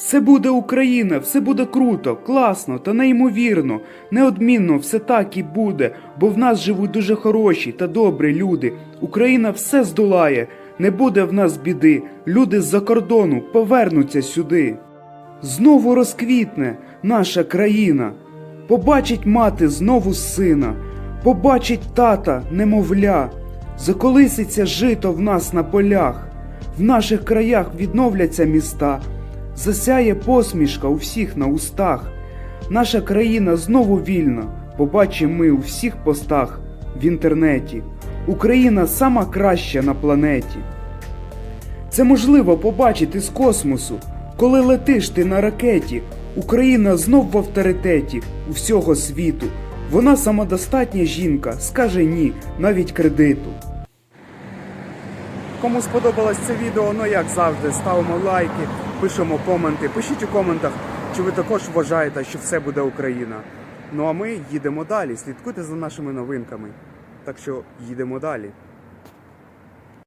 Все буде Україна, все буде круто, класно та неймовірно. Неодмінно все так і буде, бо в нас живуть дуже хороші та добрі люди. Україна все здолає, не буде в нас біди. Люди з-за кордону повернуться сюди. Знову розквітне наша країна, побачить мати знову сина, побачить тата, немовля, заколиситься жито в нас на полях, в наших краях відновляться міста, засяє посмішка у всіх на устах. Наша країна знову вільна, побачимо ми у всіх постах в інтернеті. Україна сама краща на планеті. Це можливо побачити з космосу, коли летиш ти на ракеті. Україна знов в авторитеті у всього світу. Вона самодостатня жінка, скаже ні, навіть кредиту. Кому сподобалось це відео, ну як завжди, ставимо лайки, пишемо коменти. Пишіть у коментах, чи ви також вважаєте, що все буде Україна. Ну а ми їдемо далі. Слідкуйте за нашими новинками. Так що їдемо далі.